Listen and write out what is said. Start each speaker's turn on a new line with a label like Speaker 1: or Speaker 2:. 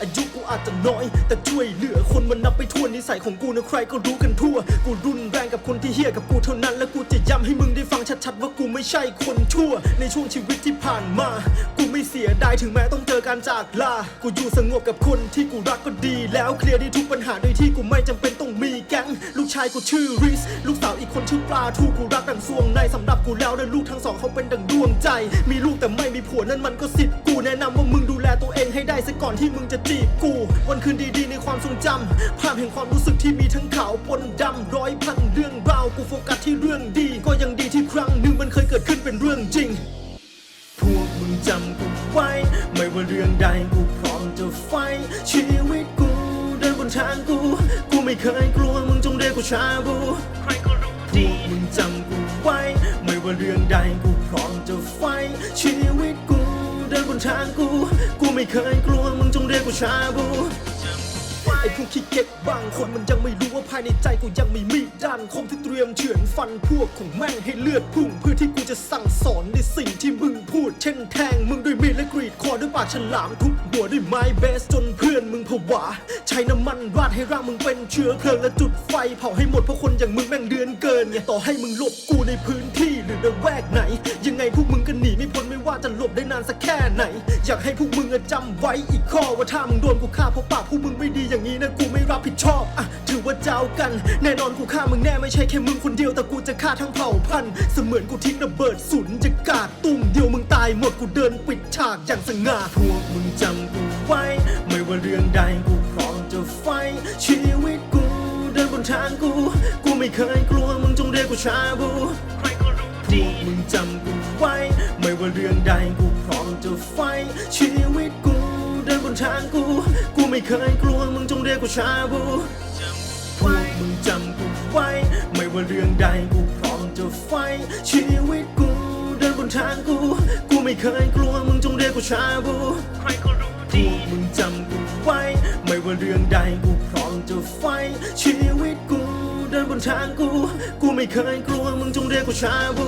Speaker 1: อายุกูอาจจะน้อย แต่ช่วยเหลือคนมันนับไปทั่วนิสัยของกูนะใครก็รู้กันทั่ว กูรุนแรงกับคนที่เฮี้ยกับกูเท่านั้น และกูจะย้ำให้มึงได้ฟังชัดๆว่ากูไม่ใช่คนชั่ว ในช่วงชีวิตที่ผ่านมา เสียดายถึงแม้ต้องเจอการจากลา กูอยู่สงบกับคนที่กูรักก็ดี แล้วเคลียร์ได้ทุกปัญหาโดยที่กูไม่จำเป็นต้องมีแก๊ง ลูกชายกูชื่อริส ลูกสาวอีกคนชื่อปลาทูกูรักดังสวงในสำหรับกูแล้วและลูกทั้งสองเขาเป็นดังดวงใจ มีลูกแต่ไม่มีผัวนั่นมันก็สิทธิ์กูแนะนำว่ามึงดูแลตัวเองให้ได้ซะก่อนที่มึงจะจีบกู วันคืนดีๆในความทรงจำภาพแห่งความรู้สึกที่มีทั้งขาวปนดำร้อยพันเรื่องราวกูโฟกัสที่เรื่องดี ก็ยังดีที่ครั้งหนึ่งมันเคยเกิดขึ้น ใดกูพร้อมจะไฟ ชีวิตกูเดินบนทางกู กูไม่เคยกลัวมึงจงเรียกกูชาบูใครก็รู้ดีมึงจำกูไว้ ไม่ว่าเรื่องใดกูพร้อมจะไฟ ชีวิตกูเดินบนทางกู กูไม่เคยกลัวมึงจงเรียกกูชาบูไอ้พวกขี้เก๊กบางคนมันยังไม่รู้ว่าภายในใจกูยังมีมีดด้านคมที่เตรียมเฉือนฟันพวกของแม่งให้เลือดพุ่งเพื่อที่กูจะสั่งสอนในสิ่งที่มึง เช่นแทงมึงด้วยมีดและกรีดคอด้วยปากฉลามทุบหัวด้วยไม้เบสจนเพื่อนมึงผวาใช้น้ำมันราดให้ร่างมึงเป็นเชื้อเพลิงและจุดไฟเผาให้หมดเพราะคนอย่างมึงแม่งเดือนเกินไงต่อให้มึงหลบกูในพื้นที่หรือในแวกไหน ยังไงพวกมึงก็หนีไม่พ้นไม่ว่าจะหลบได้นานสักแค่ไหน อยากให้พวกมึงจำไว้อีกข้อว่าถ้ามึงโดนกูฆ่าเพราะปากพวกมึงไม่ดีอย่างนี้นะกูไม่รับผิดชอบอะถือว่าเจ้ากัน แน่นอนกูฆ่ามึงแน่ไม่ใช่แค่มึงคนเดียวแต่กูจะฆ่าทั้งเผ่าพันธุ์เสมือนกูทิ้งระเบิดสุนจะกาดตุ้มเดียวมึงตายหมดกูเดินปิดฉากอย่างสง่าพวกมึงจำกูไว้ ไม่ว่าเรื่องใดกูพร้อมจะไฟ ชีวิตกูเดินบนทางกู กูไม่เคยกลัวมึงจงเรียกกูชาบูใครก็รู้ดีมึงจำกูไว้ ไม่ว่าเรื่องใดกูพร้อมจะไฟ ชีวิตกูเดินบนทางกู กูไม่เคยกลัวมึงจงเรียกกูชาบูพวกมึงจำกูไว้ ไม่ว่าเรื่องใดกูพร้อมจะไฟ ชีวิตกูเดินบนทางกู ไม่เคยกลัวมึงจงเรียกกูชาบูใครก็รู้ดีพวกมึงจำกูไว้ ไม่ว่าเรื่องใดกูพร้อมจะไฟ ชีวิตกูเดินบนทางกู กูไม่เคยกลัวมึงจงเรียกกูชาบู